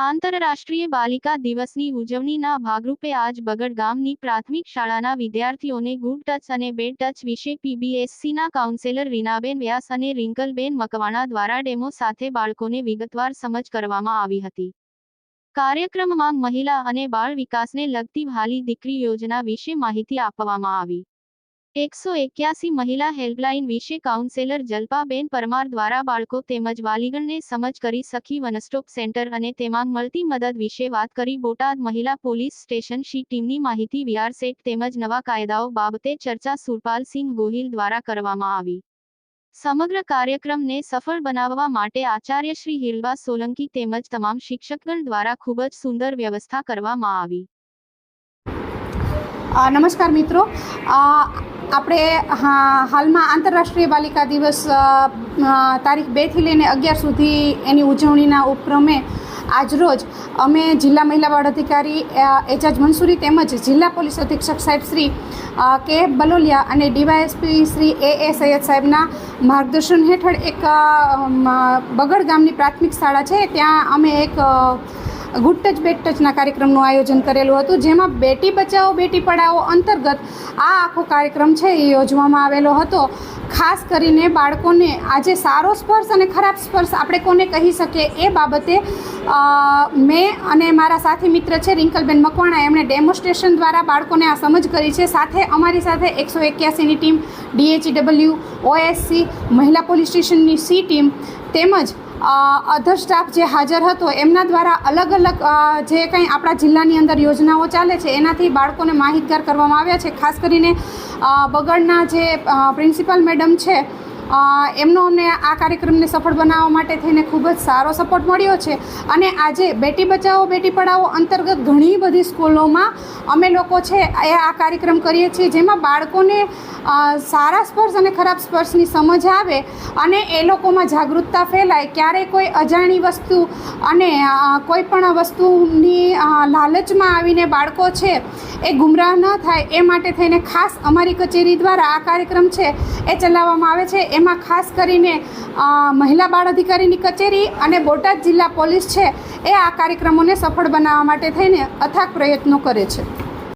આંતરરાષ્ટ્રીય બાલિકા દિવસની ઉજવણીના ભાગરૂપે આજ બગડ ગામની પ્રાથમિક શાળાના વિદ્યાર્થીઓને ગુડ ટચ અને બેડ ટચ વિશે પીબીએસસીના કાઉન્સેલર રીનાબેન વ્યાસ અને રિંકલબેન મકવાણા દ્વારા ડેમો સાથે બાળકોને વિગતવાર સમજ કરવામાં આવી હતી. કાર્યક્રમમાં મહિલા અને બાળ વિકાસને લગતી ભાલી દીકરી યોજના વિશે માહિતી આપવામાં આવી. એકસો એક્યાસી મહિલા હેલ્પલાઇન વિશે કાઉન્સેલર જલ્પાબેન પરમાર દ્વારા બાળકો તેમજ વાલીગણને સમજ કરી સખી વનસ્ટોપ સેન્ટર અને તેમાં મળતી મદદ વિશે વાત કરી. બોટાદ મહિલા પોલીસ સ્ટેશન શી ટીમની માહિતી વીઆર તેમજ નવા કાયદાઓ બાબતે ચર્ચા સુરપાલસિંહ ગોહિલ દ્વારા કરવામાં આવી. સમગ્ર કાર્યક્રમને સફળ બનાવવા માટે આચાર્ય શ્રી હિરબા સોલંકી તેમજ તમામ શિક્ષકગણ દ્વારા ખૂબ જ સુંદર વ્યવસ્થા કરવામાં આવી. નમસ્કાર મિત્રો. આપણે હાલમાં આંતરરાષ્ટ્રીય બાલિકા દિવસ તારીખ બેથી લઈને અગિયાર સુધી એની ઉજવણીના ઉપક્રમે આજરોજ અમે જિલ્લા મહિલા બાળ અધિકારી એજાજ મંસૂરી તેમજ જિલ્લા પોલીસ અધિક્ષક સાહેબ શ્રી કે બલોલિયા અને DYSP Shri A A Saiyed સાહેબના માર્ગદર્શન હેઠળ એક બગડ ગામની પ્રાથમિક શાળા છે. ત્યાં અમે એક ગુડ ટચ બેટ ટચના કાર્યક્રમનું આયોજન કરેલું હતું, જેમાં બેટી બચાવો, બેટી પઢાઓ અંતર્ગત આ આખો કાર્યક્રમ છે એ યોજવામાં આવેલો હતો. ખાસ કરીને બાળકોને આજે સારો સ્પર્શ અને ખરાબ સ્પર્શ આપણે કોને કહી શકીએ એ બાબતે મેં અને મારા સાથી મિત્ર છે રિંકલબેન મકવાણા એમણે ડેમોન્સ્ટ્રેશન દ્વારા બાળકોને આ સમજ કરી છે. સાથે અમારી સાથે એકસો એક્યાસીની ટીમ, ડીએચડબલ્યુ, ઓએસસી, મહિલા પોલીસ સ્ટેશનની સી ટીમ તેમજ અધર સ્ટાફ જે હાજર હતો, એમના દ્વારા અલગ અલગ જે કંઈ આપણા જિલ્લાની અંદર યોજનાઓ ચાલે છે, એનાથી બાળકોને માહિતગાર કરવામાં આવ્યા છે. ખાસ કરીને બગડના જે પ્રિન્સિપાલ મેડમ છે એમનો અમને આ કાર્યક્રમને સફળ બનાવવા માટે થઈને ખૂબ જ સારો સપોર્ટ મળ્યો છે. અને આજે બેટી બચાવો, બેટી પઢાઓ અંતર્ગત ઘણી બધી સ્કૂલોમાં અમે લોકો છે, એ આ કાર્યક્રમ કરીએ છીએ, જેમાં બાળકોને સારા સ્પર્શ અને ખરાબ સ્પર્શની સમજ આવે અને એ લોકોમાં જાગૃતતા ફેલાય. ક્યારેય કોઈ અજાણી વસ્તુ અને કોઈ પણ વસ્તુની લાલચમાં આવીને બાળકો છે, એ ગુમરાહ ન થાય. એ માટે થઈને ખાસ અમારી કચેરી દ્વારા આ કાર્યક્રમ છે, એ ચલાવવામાં આવે છે. એમાં ખાસ કરીને મહિલા બાળ અધિકારીની કચેરી અને બોટાદ જિલ્લા પોલીસ છે, એ આ કાર્યક્રમોને સફળ બનાવવા માટે થઈને અથાગ પ્રયત્નો કરે છે.